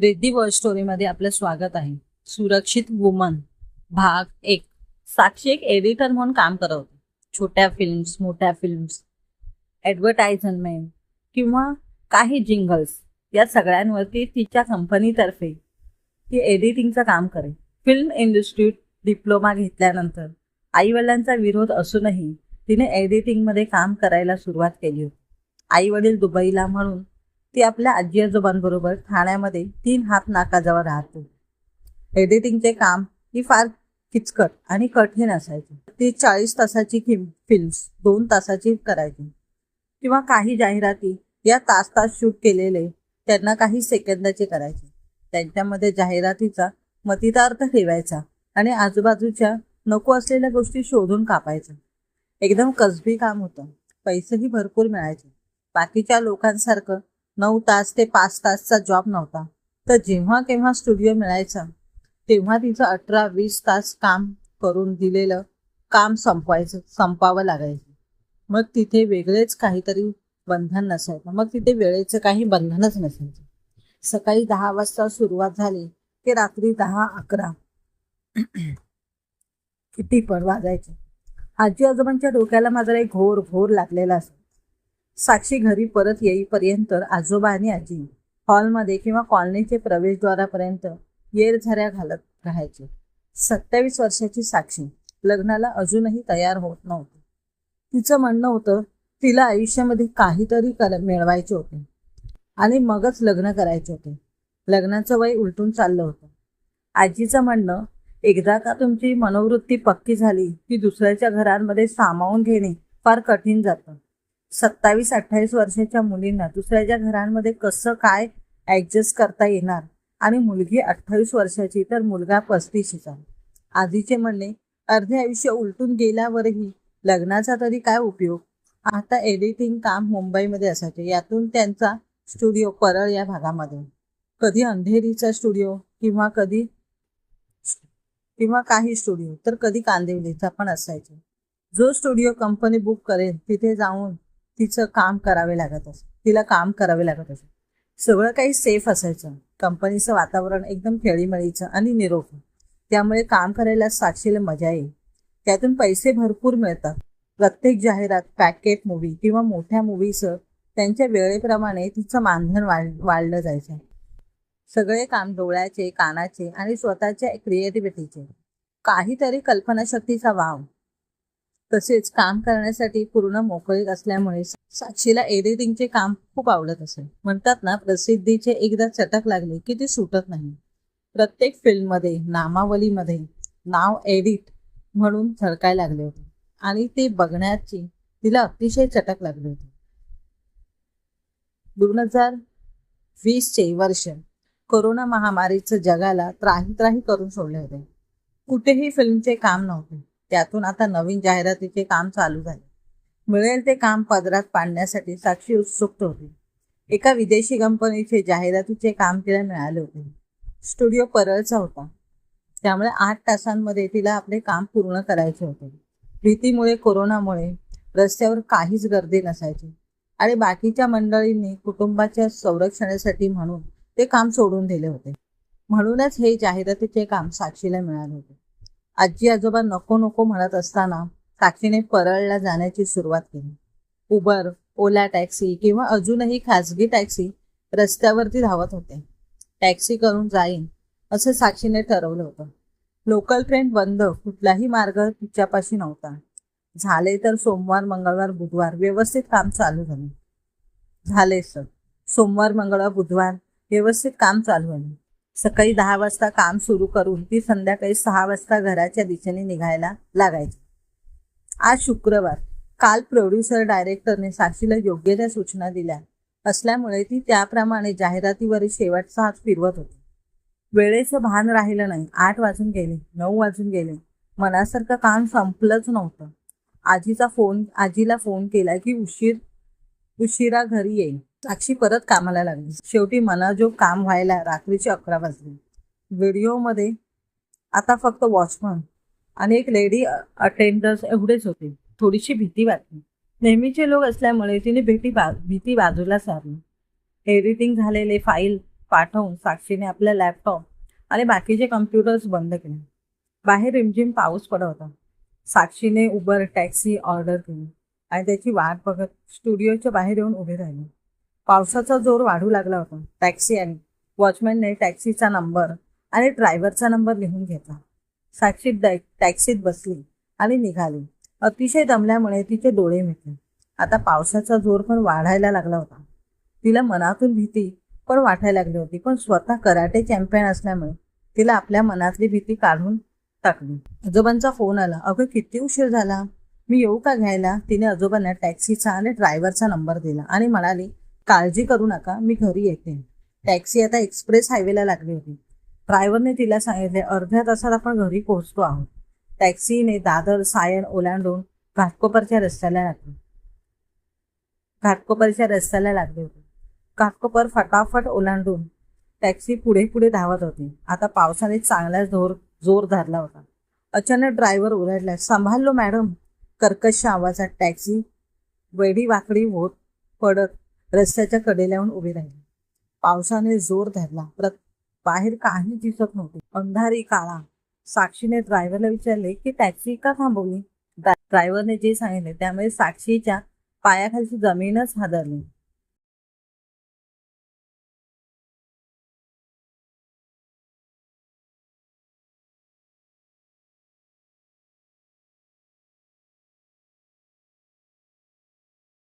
Riddhi world स्टोरीमध्ये आपलं स्वागत आहे. सुरक्षित वुमन भाग एक. साक्षी एक एडिटर म्हणून काम करत छोट्या फिल्म्स मोठ्या फिल्म्स ॲडव्हर्टायझमेंट किंवा काही जिंगल्स या सगळ्यांवरती तिच्या कंपनीतर्फे ती एडिटिंगचं काम करे फिल्म इंडस्ट्रीत डिप्लोमा घेतल्यानंतर आईवडिलांचा विरोध असूनही तिने एडिटिंगमध्ये काम करायला सुरुवात केली होती. आईवडील दुबईला म्हणून ती आपल्या आजी आजोबांबरोबर ठाण्यामध्ये तीन हात नाकाजवळ राहते. एडिटिंगचे काम ही फार किचकट आणि कठीण असायची. ती चाळीस तासाची किम फिल्म्स दोन तासाची करायची. किंवा काही जाहिराती या तास तास शूट केलेले त्यांना काही सेकंदाचे करायचे. त्यांच्यामध्ये जाहिरातीचा मतितार्थ ठेवायचा आणि आजूबाजूच्या नको असलेल्या गोष्टी शोधून कापायचं एकदम कसबी काम होतं. पैसेही भरपूर मिळायचे. बाकीच्या लोकांसारखं नऊ तास ते पाच तासचा जॉब नव्हता. तर जेव्हा केव्हा स्टुडिओ मिळायचा तेव्हा तिचं अठरा वीस तास काम करून दिलेलं काम संपवायचं संपावं लागायचं. मग तिथे वेगळेच काहीतरी बंधन नसायचं. मग तिथे वेळेचं काही बंधनच नसायचं. सकाळी दहा वाजता सुरुवात झाली की रात्री दहा अकरा. किती पण वाजायचे. आजी आजोबांच्या डोक्याला माझा एक घोर घोर लागलेला असतो. साक्षी घरी परत येईपर्यंत आजोबा आणि आजी हॉलमध्ये किंवा कॉलनीचे प्रवेशद्वारापर्यंत येरझऱ्या घालत राहायचे. सत्तावीस वर्षाची साक्षी लग्नाला अजूनही तयार होत नव्हती. तिचं म्हणणं होतं तिला आयुष्यामध्ये काहीतरी कर मिळवायचे होते आणि मगच लग्न करायचे होते. लग्नाचं वय उलटून चाललं होतं. आजीचं म्हणणं एकदा का तुमची मनोवृत्ती पक्की झाली की दुसऱ्याच्या घरांमध्ये सामावून घेणे फार कठीण जातं. सत्तावीस अठ्ठावीस वर्षाच्या मुलींना दुसऱ्याच्या घरांमध्ये कसं काय ॲडजस्ट करता येणार? आणि मुलगी अठ्ठावीस वर्षाची तर मुलगा पस्तीशीचा आधीचे म्हणणे अर्धे आयुष्य उलटून गेल्यावरही लग्नाचा तरी काय उपयोग? आता एडिटिंग काम मुंबईमध्ये असायचे. यातून त्यांचा स्टुडिओ परळ या भागामध्ये कधी अंधेरीचा स्टुडिओ किंवा कधी किंवा काही स्टुडिओ तर कधी कांदिवलीचा पण असायचे. जो स्टुडिओ कंपनी बुक करेल तिथे जाऊन तिचं काम करावे लागत असे तिला काम करावे लागत असे. सगळं काही सेफ असायचं. कंपनीचं वातावरण एकदम खेळीमेळीचं आणि निरोग. त्यामुळे काम करायला साक्षीला मजा येईल. त्यातून पैसे भरपूर मिळतात. प्रत्येक जाहिरात पॅकेट मूवी किंवा मोठ्या मूवीचं त्यांच्या वेळेप्रमाणे तिचं मानधन वाढ वाढलं जायचं. सगळे काम डोळ्याचे कानाचे आणि स्वतःच्या क्रिएटिव्हिटीचे काहीतरी कल्पनाशक्तीचा वाव. तसेच काम करण्यासाठी पूर्ण मोकळीक असल्यामुळे साक्षीला एडिटिंगचे काम खूप आवडत असे म्हणतात ना प्रसिद्धीचे एकदा चटक लागले की ते सुटत नाही. प्रत्येक फिल्ममध्ये नामावलीमध्ये नाव एडिट म्हणून झळकायला लागले होते. आणि ते बघण्याची तिला अतिशय चटक लागली होती. दोन हजार वीसचे वर्ष कोरोना महामारीचं जगाला त्राही त्राही करून सोडले होते. कुठेही फिल्मचे काम नव्हते. त्यातून आता नवीन जाहिरातीचे काम चालू झाले. मिळेल ते काम पदरात पाडण्यासाठी साक्षी उत्सुक होती. एका विदेशी कंपनीचे जाहिरातीचे काम तिला मिळाले होते. स्टुडिओ परळचा होता. त्यामुळे आठ तासांमध्ये तिला आपले काम पूर्ण करायचे होते. भीतीमुळे कोरोनामुळे रस्त्यावर काहीच गर्दी नसायची. आणि बाकीच्या मंडळींनी कुटुंबाच्या संरक्षणासाठी म्हणून ते काम सोडून दिले होते. म्हणूनच हे जाहिरातीचे काम साक्षीला मिळाले होते. आजी आजोबा नको नको म्हणत असताना साक्षीने परळला जाण्याची सुरुवात केली. उबर ओला टॅक्सी किंवा अजूनही खाजगी टॅक्सी रस्त्यावरती धावत होते. टॅक्सी करून जाईन असं साक्षीने ठरवलं होतं. लोकल ट्रेन बंद कुठलाही मार्ग तिच्यापाशी नव्हता. झाले तर सोमवार मंगळवार बुधवार व्यवस्थित काम चालू झालं. झाले सर सोमवार मंगळवार बुधवार व्यवस्थित काम चालू झालं. सकाळी दहा वाजता काम सुरू करून ती संध्याकाळी सहा वाजता घराच्या दिशेने निघायला लागायची. आज शुक्रवार. काल प्रोड्युसर डायरेक्टरने साक्षीला योग्य त्या सूचना दिल्या. असल्यामुळे ती त्याप्रमाणे जाहिरातीवरील शेवटचा हात फिरवत होती. वेळेचं भान राहिलं नाही. आठ वाजून गेले नऊ वाजून गेले. मनासारखं काम संपलंच नव्हतं. आजीचा फोन आजीला फोन केला की उशीर उशिरा घरी येईल. साक्षी परत कामाला लागली. शेवटी मला जो काम व्हायला रात्रीचे अकरा वाजले. व्हिडिओमध्ये आता फक्त वॉचमन आणि एक लेडी अटेंडर्स एवढेच होते. थोडीशी भीती वाटली. नेहमीचे लोक असल्यामुळे तिने भीती बा भीती बाजूला सारली. एडिटिंग झालेले फाईल पाठवून साक्षीने आपल्या लॅपटॉप आणि बाकीचे कम्प्युटर्स बंद केले. बाहेर रिमझिम पाऊस पडत होता. साक्षीने उबर टॅक्सी ऑर्डर केली आणि त्याची वाट बघत स्टुडिओच्या बाहेर येऊन उभे राहिले. पावसाचा जोर वाढू लागला होता. टॅक्सी आली वॉचमॅनने टॅक्सीचा नंबर आणि ड्रायव्हरचा नंबर लिहून घेतला. साक्षी टॅक्सीत बसली आणि निघाली. अतिशय दमल्यामुळे तिचे डोळे मिटले. आता पावसाचा जोर पण वाढायला लागला होता. तिला मनातून भीती पण वाटायला लागली होती पण स्वतः कराटे चॅम्पियन असल्यामुळे तिला आपल्या मनातली भीती काढून टाकली. आजोबांचा फोन आला अगं किती उशीर झाला? मी येऊ का घ्यायला? तिने आजोबांना टॅक्सीचा आणि ड्रायव्हरचा नंबर दिला आणि म्हणाली काळजी करू नका मी घरी येते. टॅक्सी आता एक्सप्रेस हायवेला लागली होती. ड्रायव्हरने तिला सांगितले अर्ध्या तासात आपण घरी पोहोचतो आहोत. टॅक्सीने दादर सायन ओलांडून घाटकोपरच्या रस्त्याला लागली. घाटकोपरच्या रस्त्याला लागले होते. घाटकोपर फटाफट ओलांडून टॅक्सी पुढे पुढे धावत होती. आता पावसाने चांगलाच जोर जोर धरला होता. अचानक ड्रायव्हर ओरडला सांभाळलो मॅडम. कर्कश आवाजात टॅक्सी वेडी वाकडी होत पडत रस्त्याच्या कडेला येऊन उभी राहिली. पावसाने जोर धरला. प्रत बाहेर काही दिसत नव्हते. अंधारी काळा. साक्षीने ड्रायव्हरला विचारले की टॅक्सी का थांबवली? ड्रायव्हरने जे सांगितले त्यामुळे साक्षीच्या पायाखालची जमीनच हादरली.